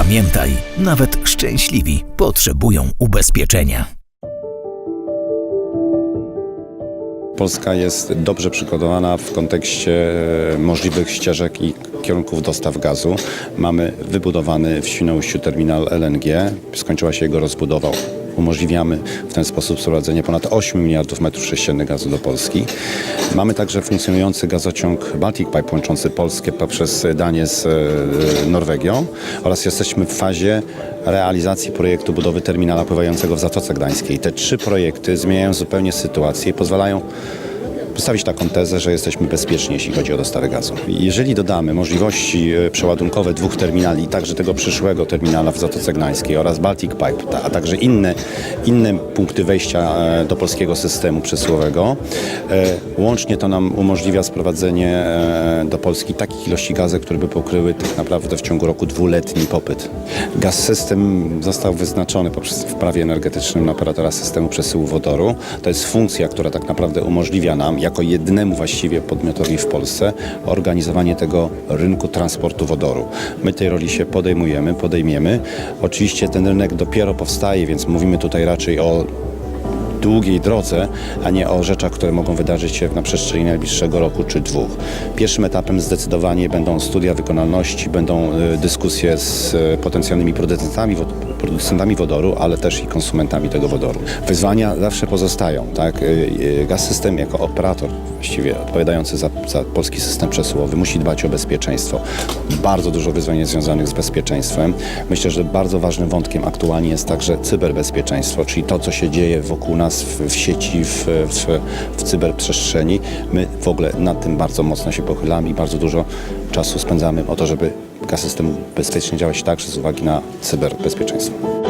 Pamiętaj, nawet szczęśliwi potrzebują ubezpieczenia. Polska jest dobrze przygotowana w kontekście e, możliwych ścieżek i kierunków dostaw gazu. Mamy wybudowany w Świnoujściu terminal LNG, skończyła się jego rozbudowa. Umożliwiamy w ten sposób sprowadzenie ponad 8 miliardów metrów sześciennych gazu do Polski. Mamy także funkcjonujący gazociąg Baltic Pipe łączący Polskę poprzez Danię z e, Norwegią oraz jesteśmy w fazie realizacji projektu budowy terminala pływającego w Zatoce Gdańskiej. Te trzy projekty zmieniają zupełnie sytuację i pozwalają postawić taką tezę, że jesteśmy bezpieczni, jeśli chodzi o dostawę gazu. Jeżeli dodamy możliwości e, przeładunkowe dwóch terminali, także tego przyszłego terminala w Zatoce Gdańskiej oraz Baltic Pipe, a także inne, inne punkty wejścia e, do polskiego systemu przesyłowego, e, łącznie to nam umożliwia sprowadzenie do Polski takich ilości gazu, które by pokryły tak naprawdę w ciągu roku dwuletni popyt. Gaz System został wyznaczony poprzez w prawie energetycznym operatora systemu przesyłu wodoru. To jest funkcja, która tak naprawdę umożliwia nam, jako jednemu właściwie podmiotowi w Polsce, organizowanie tego rynku transportu wodoru. My tej roli się podejmujemy, podejmiemy. Oczywiście ten rynek dopiero powstaje, więc mówimy tutaj raczej o długiej drodze, a nie o rzeczach, które mogą wydarzyć się na przestrzeni najbliższego roku czy dwóch. Pierwszym etapem zdecydowanie będą studia wykonalności, będą e, dyskusje z e, potencjalnymi producentami, producentami wodoru, ale też i konsumentami tego wodoru. Wyzwania zawsze pozostają. Tak? E, Gaz System jako operator właściwie odpowiadający za, za polski system przesyłowy musi dbać o bezpieczeństwo. Bardzo dużo wyzwań jest związanych z bezpieczeństwem. Myślę, że bardzo ważnym wątkiem aktualnie jest także cyberbezpieczeństwo, czyli to, co się dzieje wokół nas w, w sieci, w, w, w cyberprzestrzeni. My w ogóle nad tym bardzo mocno się pochylamy i bardzo dużo czasu spędzamy o to, żeby system bezpiecznie działać także z uwagi na cyberbezpieczeństwo.